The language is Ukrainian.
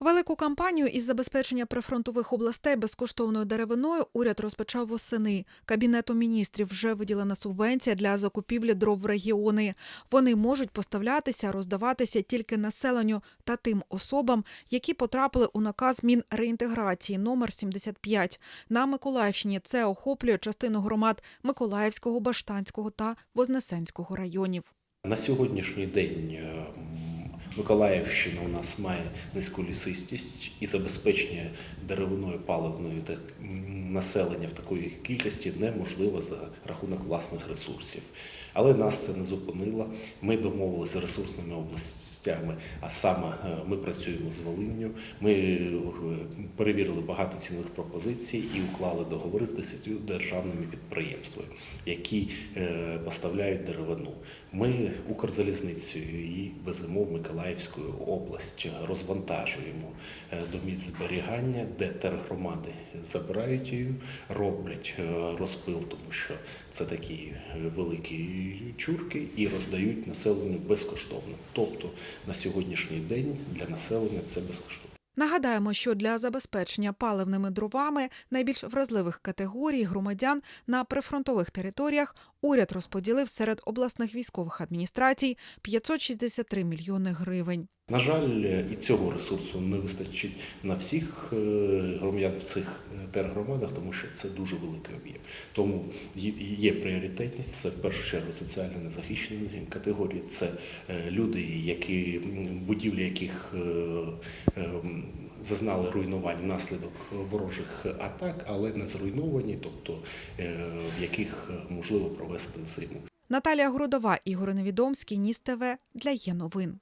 Велику кампанію із забезпечення прифронтових областей безкоштовною деревиною уряд розпочав восени. Кабінетом міністрів вже виділена субвенція для закупівлі дров в регіони. Вони можуть поставлятися, роздаватися тільки населенню та тим особам, які потрапили у наказ Мінреінтеграції номер 75. На Миколаївщині це охоплює частину громад Миколаївського, Баштанського та Вознесенського районів. На сьогоднішній день е, Миколаївщина у нас має низьку лісистість і забезпечення деревиною паливною та населення в такої кількості неможливо за рахунок власних ресурсів. Але нас це не зупинило. Ми домовилися з ресурсними областями, а саме е, ми працюємо з Волинню. Ми е, перевірили багато цінних пропозицій і уклали договори з 10 державними підприємствами, які е, поставляють деревину. Ми Укрзалізницею її веземо в Миколаївську область, розвантажуємо до місць зберігання, де тергромади забирають її, роблять е, розпил, тому що це такі великі чурки, і роздають населенню безкоштовно. Тобто на сьогоднішній день для населення це безкоштовно. Нагадаємо, що для забезпечення паливними дровами найбільш вразливих категорій громадян на прифронтових територіях уряд розподілив серед обласних військових адміністрацій 563 мільйони гривень. На жаль, і цього ресурсу не вистачить на всіх е, громадян в цих тергромадах, тому що це дуже великий об'єм. Тому є- пріоритетність. Це в першу чергу соціально незахищені категорії. Це е, люди, які будівлі яких е, е, зазнали руйнувань внаслідок ворожих атак, але не зруйновані, тобто в яких можливо провести зиму. Наталія Грудова, Ігор Невідомський, Ніс ТВ для є новин.